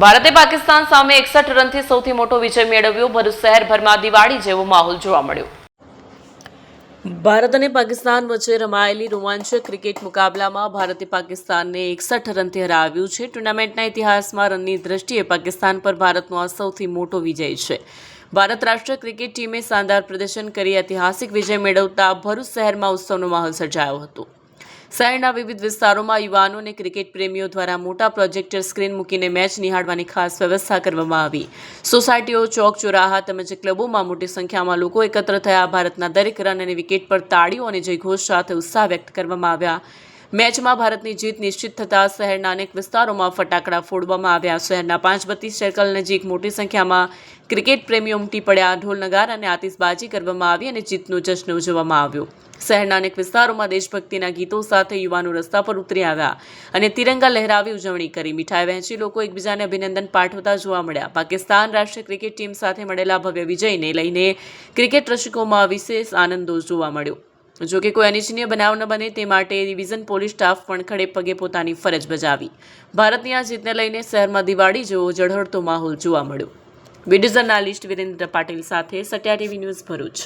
ભારતે પાકિસ્તાન સામે એકસઠ રનથી સૌથી મોટો વિજય મેળવ્યો. ભરૂચ શહેરભરમાં દિવાળી જેવો માહોલ જોવા મળ્યો. ભારત અને પાકિસ્તાન વચ્ચે રમાયેલી રોમાંચક ક્રિકેટ મુકાબલામાં ભારતે પાકિસ્તાનને એકસઠ રનથી હરાવ્યું છે. ટુર્નામેન્ટના ઇતિહાસમાં રનની દ્રષ્ટિએ પાકિસ્તાન પર ભારતનો આ સૌથી મોટો વિજય છે. ભારત રાષ્ટ્રીય ક્રિકેટ ટીમે શાનદાર પ્રદર્શન કરી ઐતિહાસિક વિજય મેળવતા ભરૂચ શહેરમાં ઉત્સવનો માહોલ સર્જાયો હતો. શહેરના વિવિધ વિસ્તારોમાં યુવાનો અને ક્રિકેટ પ્રેમીઓ દ્વારા મોટા પ્રોજેક્ટર સ્ક્રીન મૂકીને મેચ નિહાળવાની ખાસ વ્યવસ્થા કરવામાં આવી. સોસાયટીઓ, ચોક, ચોરાહા તેમજ ક્લબોમાં મોટી સંખ્યામાં લોકો એકત્ર થયા. ભારતના દરેક રન અને વિકેટ પર તાળીઓ અને જયઘોષ સાથે ઉત્સાહ વ્યક્ત કરવામાં આવ્યા. મેચમાં ભારતની જીત નિશ્ચિત થતાં શહેરના અનેક વિસ્તારોમાં ફટાકડા ફોડવામાં આવ્યા. શહેરના પાંચ બત્તીસ સર્કલ નજીક મોટી સંખ્યામાં ક્રિકેટ પ્રેમીઓ ઉમટી પડ્યા. ઢોલ નગાર અને આતિશબાજી કરવામાં આવી અને જીતનો જશ્ન ઉજવવામાં આવ્યો. શહેરના અનેક વિસ્તારોમાં દેશભક્તિના ગીતો સાથે યુવાનો રસ્તા પર ઉતરી આવ્યા અને તિરંગા લહેરાવી ઉજવણી કરી. મીઠાઈ વહેંચી લોકો એકબીજાને અભિનંદન પાઠવતા જોવા મળ્યા. પાકિસ્તાન રાષ્ટ્રીય ક્રિકેટ ટીમ સાથે મળેલા ભવ્ય વિજયને લઈને ક્રિકેટ રસિકોમાં વિશેષ આનંદો જોવા મળ્યો. જો કે કોઈ અનિચ્છનીય બનાવ ન બને તે માટે ડિવિઝન પોલીસ સ્ટાફ પણ ખડે પગે પોતાની ફરજ બજાવી. ભારતની આ જીતને લઈને શહેરમાં દિવાળી જેવો જળહળતો માહોલ જોવા મળ્યો. બિડિઝનના લિસ્ટ વિરેન્દ્ર પાટીલ સાથે સત્યા ટીવી ન્યૂઝ ભરૂચ.